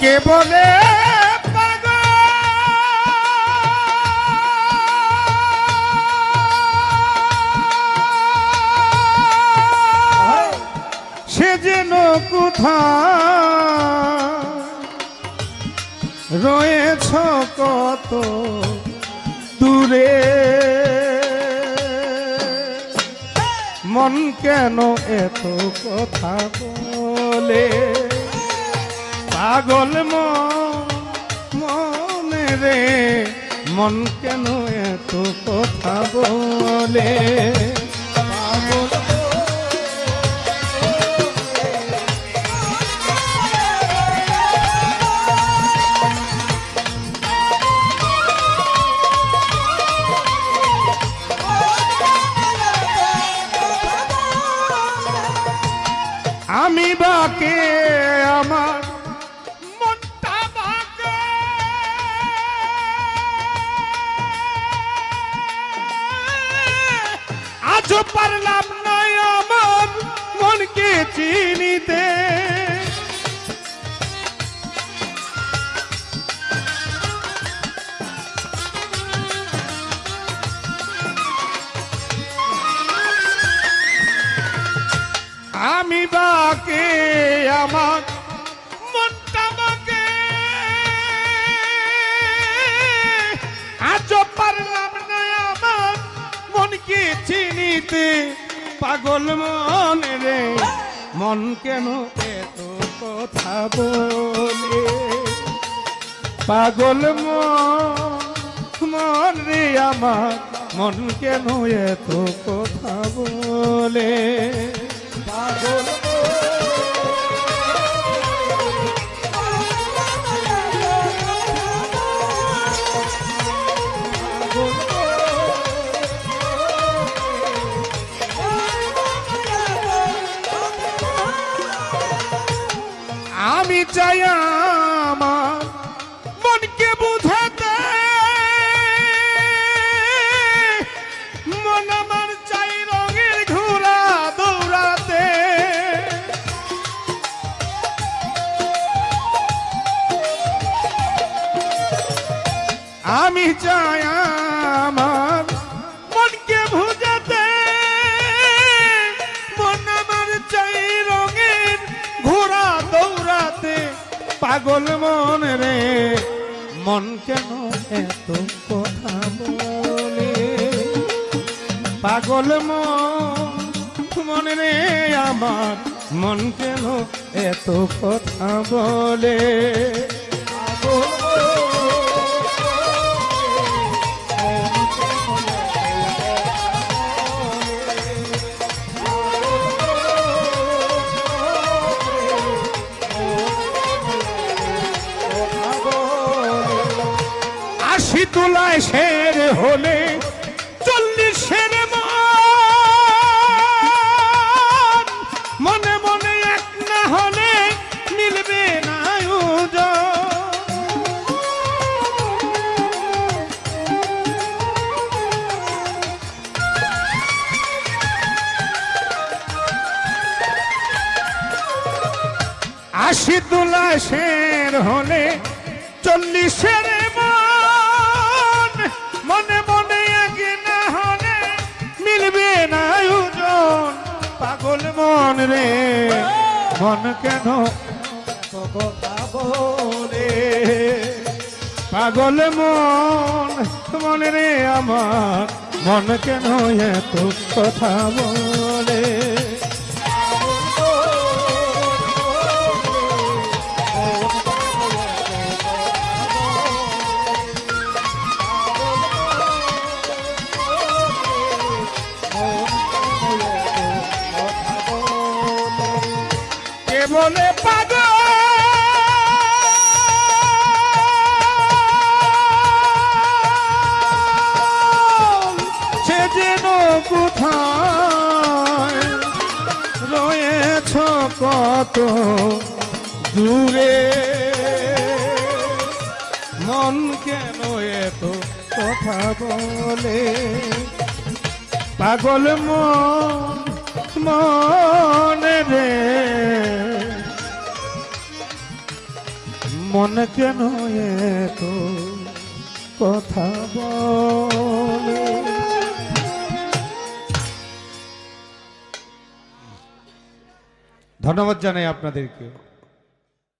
কে বলে সে যেন কোথায়? রয়েছ কত দূরে? মন কেন এত কথা বলে? পাগল মন রে মন কেন এত কথা বলে? আমি বাকে আমার আজও পারলাম না আমার মনকে চিনিতে। আমি বাকে আমার মনকে চিনিতে পাগল মনে রে। মন কেন এত কথা বলে? পাগল মন রে আমার, মন কেন এত কথা বলে? আমি মন রে, মন কেন এত কথা বলে? পাগল মন রে, আমার মন কেন এত কথা বলে? আশি তোলায় শের হলে চল্লিশ শের মনে মনে এক না হলে মিলবে না। আশি তোলা শের হলে চল্লিশের মন রে, মন কেন বলে? পাগল মন মন রে আমার, মন কেন এত কথা বলে? বলে পাগল? সে যেন রয়েছ কত দূরে? মন কেন এত কথা বলে? পাগল মন, মনে মন কেন এত কথা বলে? ধন্যবাদ জানাই আপনাদেরকে